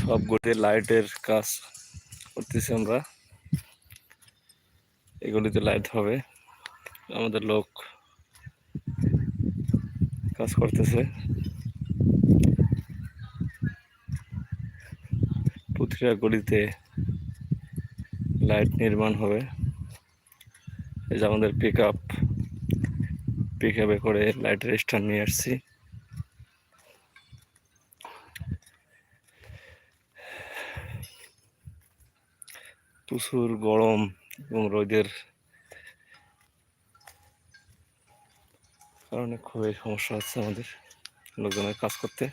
সবগুলি লাইটের কাজ করতেছি আমরা। এগুলিতে লাইট হবে। আমাদের লোক কাজ করতেছে। গলিতে লাইট নির্মাণ হবে। এই যে আমাদের পিক আপ পিক আপে করে লাইটের স্ট্যান্ড নিয়ে আসছি। প্রচুর গরম এবং রোদের কারণে খুবই সমস্যা হচ্ছে আমাদের লোকজনের কাজ করতে।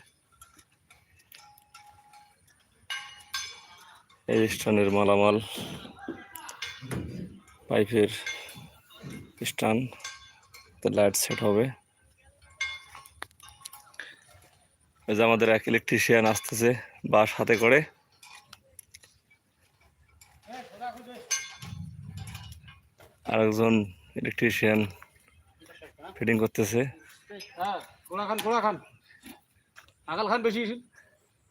এই স্টানের মালামাল, পাইপের স্টান লাইট সেট হবে। যে আমাদের এক ইলেকট্রিশিয়ান আসতেছে বাস হাতে করে। আরেকজন ইলেকট্রিশিয়ান ফিটিং করতেছে। হ্যাঁ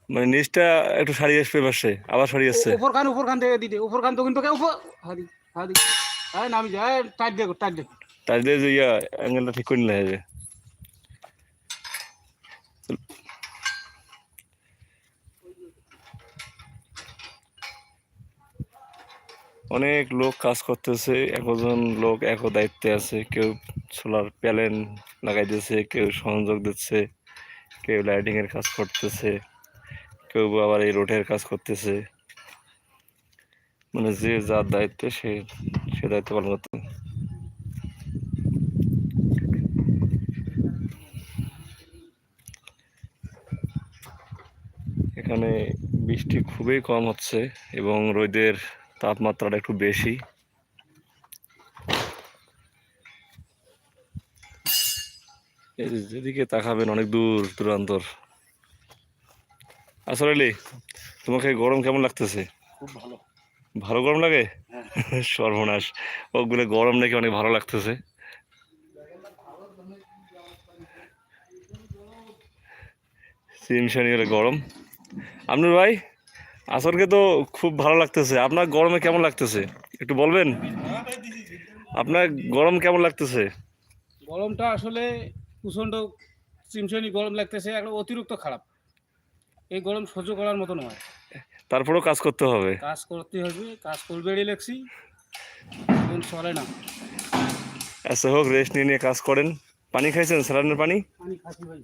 মানে নিচটা একটু সারিয়ে আসবে পাশে, আবার সারিয়ে আসছে। উপর খান উপর খান থেকে দিতে উপর খান তখন তোকে উপর হাদি হাদি হ্যাঁ নামি যায় টাইট দেখো টাইট দেখো তাই দিয়ে যে ইয়া অ্যাঙ্গেলটা ঠিক করে নিলে হবে। অনেক লোক কাজ করতেছে, একজন লোক এক দায়িত্বে আছে, কেউ সোলার প্যানেল লাগাই দিয়েছে কেউ সংযোগ দিচ্ছে, কেউ লাইটিংয়ের কাজ করতেছে, কেউ আবার এই রোডের কাজ করতেছে। মানে যে যার দায়িত্বে সে সে দায়িত্ব পালন করতে এখানে বৃষ্টি খুবই কম হচ্ছে এবং রোদের তাপমাত্রাটা একটু বেশি। যেদিকে তাকাবেন অনেক দূর দূরান্তর আসলে তোমাকে গরম কেমন লাগতেছে? খুব ভালো। ভালো গরম লাগে? সর্বনাশ। ওগুলো গরম নাকি অনেক ভালো লাগতেছে? সিমশানি হলে গরম। আপনার ভাই আসরকে তো খুব ভালো লাগতেছে। আপনার গরমে কেমন লাগতেছে? একটু বলবেন? আপনার গরম কেমন লাগতেছে? গরমটা আসলে প্রচণ্ড চিমচনি গরম লাগতেছে একটা অতিরিক্ত খারাপ। এই গরম সহ্য করার মতো নয়। তারপরেও কাজ করতে হবে। কাজ করতে হবে কাজ করবে এখন চলে না। আচ্ছা হোক রেস্ট নিয়ে নিয়ে কাজ করেন। পানি খাইছেন স্যালাইনের পানি? পানি খাচ্ছি ভাই।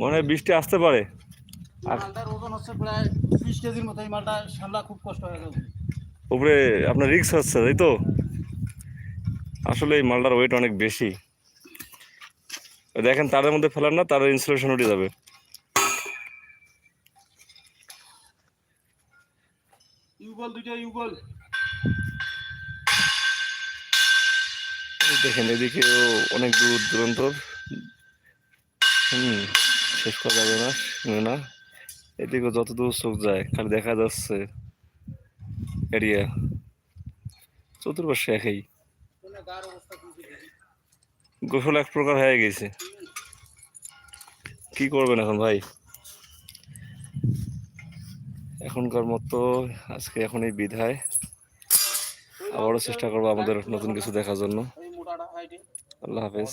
মনে হয় বৃষ্টি আসতে পারে। আর- মালটার ওজন হচ্ছে প্রায় বিশ কেজির মতো এই মালটা সামলা খুব কষ্ট হয়ে উপরে আপনার রিক্স হচ্ছে তাই তো? আসলে এই মালটার ওয়েট অনেক বেশি। দেখেন তারের মধ্যে ফেলার না তার ইনসুলেশন উঠে যাবে। দুইটা দেখেন এদিকেও অনেক দূর দূরান্তর। হুম শেষ করা যাবে না শুনে না। এদিকে যত দূর চোখ যায়, খালি দেখা যাচ্ছে এরিয়া। চতুর্পাশে একই। গোসল এক প্রকার হয়ে গেছে। কি করবেন এখন ভাই? এখনকার মতো আজকে এখনই বিধায় আবারও চেষ্টা করব আমাদের নতুন কিছু দেখার জন্য। এই আল্লাহ হাফেজ।